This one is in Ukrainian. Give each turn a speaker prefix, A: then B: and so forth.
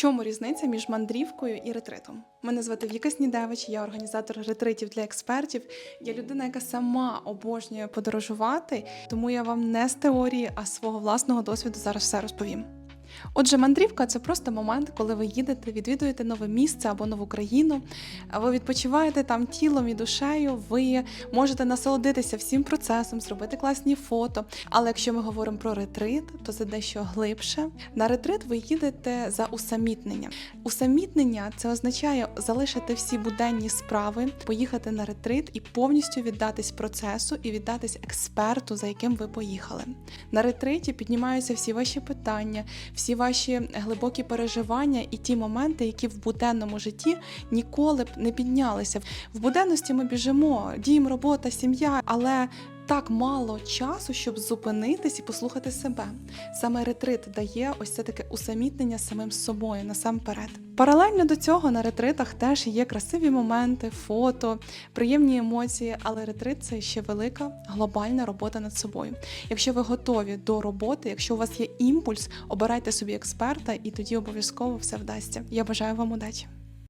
A: чому різниця між мандрівкою і ретритом? Мене звати Віка Снідевич, я організатор ретритів для експертів. Я людина, яка сама обожнює подорожувати, тому я вам не з теорії, а з свого власного досвіду зараз все розповім. Отже, мандрівка це просто момент, коли ви їдете, відвідуєте нове місце або нову країну. Ви відпочиваєте там тілом і душею. Ви можете насолодитися всім процесом, зробити класні фото. Але якщо ми говоримо про ретрит, то це дещо глибше. На ретрит ви їдете за усамітненням. Усамітнення це означає залишити всі буденні справи, поїхати на ретрит і повністю віддатись процесу і віддатись експерту, за яким ви поїхали. На ретриті піднімаються всі ваші питання, всі ваші глибокі переживання і ті моменти, які в буденному житті ніколи б не піднялися. В буденності ми біжимо, дім, робота, сім'я, але так мало часу, щоб зупинитись і послухати себе. Саме ретрит дає ось це таке усамітнення самим собою насамперед. Паралельно до цього на ретритах теж є красиві моменти, фото, приємні емоції, але ретрит це ще велика глобальна робота над собою. Якщо ви готові до роботи, якщо у вас є імпульс, обирайте собі експерта, і тоді обов'язково все вдасться. Я бажаю вам удачі.